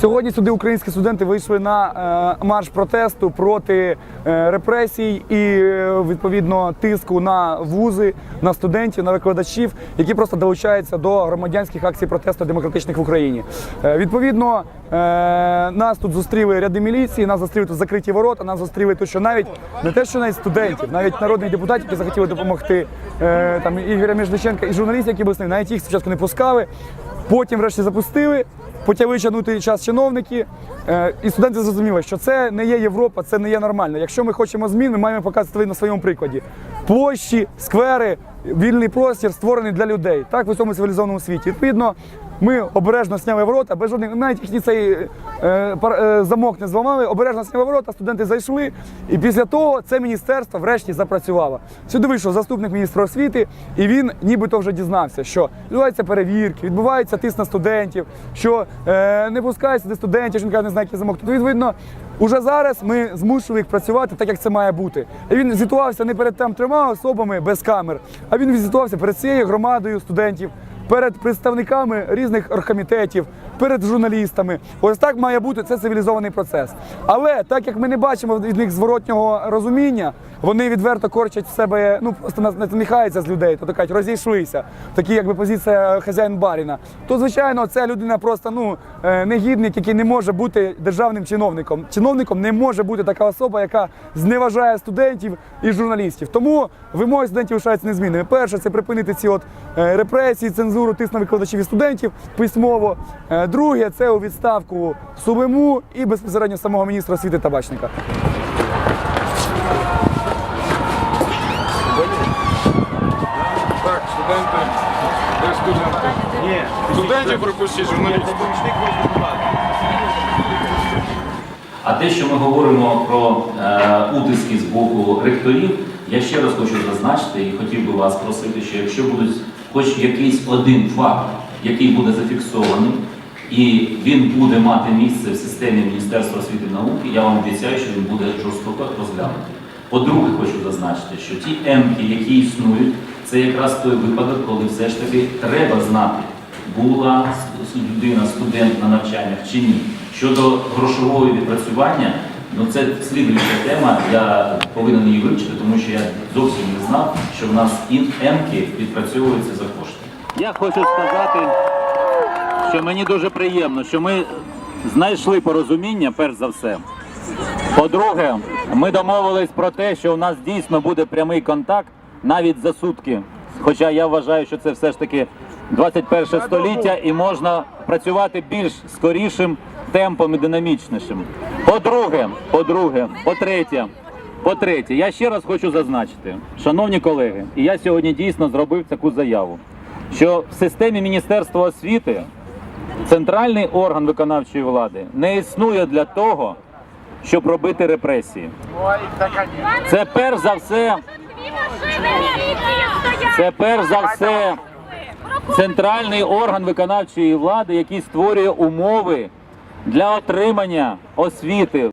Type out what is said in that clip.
Сьогодні сюди українські студенти вийшли на е, марш протесту проти е, репресій і е, відповідно тиску на вузи, на студентів, на викладачів, які просто долучаються до громадянських акцій протесту демократичних в Україні. Відповідно, нас тут зустріли ряди міліції, нас зустріли тут закриті ворота, нас зустріли тут, що навіть не те, що навіть студентів, навіть народних депутатів, які захотіли допомогти, там Ігоря Міжниченка і журналістів, які були з ним, навіть їх спочатку не пускали. Потім врешті запустили, почали тягнути час чиновники, е, і студенти зрозуміли, що це не є Європа, це не є нормально. Якщо ми хочемо змін, ми маємо показувати на своєму прикладі. Площі, сквери, вільний простір створений для людей, так в усьому цивілізованому світі. Відповідно, ми обережно сняли ворота, без жодних навіть їхній цей е, е, замок не зламали, обережно сняли ворота, студенти зайшли. І після того це міністерство врешті запрацювало. Сюди вийшов заступник міністра освіти, і він нібито вже дізнався, що відбуваються перевірки, відбувається тиск на студентів, що е, не пускають сюди студентів, каже, не знає, який замок. Тобто, відповідно, уже зараз ми змушували їх працювати так, як це має бути. І він звітувався не перед там трьома особами без камер, а він звітувався перед цією громадою студентів перед представниками різних оргкомітетів, перед журналістами. Ось так має бути це цивілізований процес. Але так як ми не бачимо від них зворотнього розуміння, вони відверто корчать в себе, ну просто нас- насміхаються з людей, то кажуть, розійшлися. Такі, якби позиція хазяїн баріна. То звичайно, ця людина просто ну е, негідник, який не може бути державним чиновником. Чиновником не може бути така особа, яка зневажає студентів і журналістів. Тому вимоги студентів лишаються незмінними. Перше, це припинити ці от е, репресії, цензуру, тиск на викладачів і студентів письмово. Е, Друге, це у відставку Сулиму і безпосередньо самого міністра освіти Табачника. Так, студенти. Де студенти? Ні. Студентів пропустіть, журналістів. А те, що ми говоримо про е, утиски з боку ректорів, я ще раз хочу зазначити і хотів би вас просити, що якщо буде хоч якийсь один факт, який буде зафіксований, і він буде мати місце в системі Міністерства освіти і науки, я вам обіцяю, що він буде жорстоко розглянутий. По-друге, хочу зазначити, що ті емки, які існують, це якраз той випадок, коли все ж таки треба знати, була людина, студент на навчаннях чи ні. Щодо грошового відпрацювання, ну це слідуюча тема. Я повинен її вивчити, тому що я зовсім не знав, що в нас ін емки відпрацьовуються за кошти. Я хочу сказати, що мені дуже приємно, що ми знайшли порозуміння, перш за все. По-друге, ми домовились про те, що у нас дійсно буде прямий контакт навіть за сутки. Хоча я вважаю, що це все ж таки 21 століття і можна працювати більш скорішим темпом і динамічнішим. По-друге, по-друге, по-третє, по-третє, я ще раз хочу зазначити, шановні колеги, і я сьогодні дійсно зробив таку заяву, що в системі Міністерства освіти центральний орган виконавчої влади не існує для того, щоб робити репресії. Це перш за все, це перш за все центральний орган виконавчої влади, який створює умови для отримання освіти.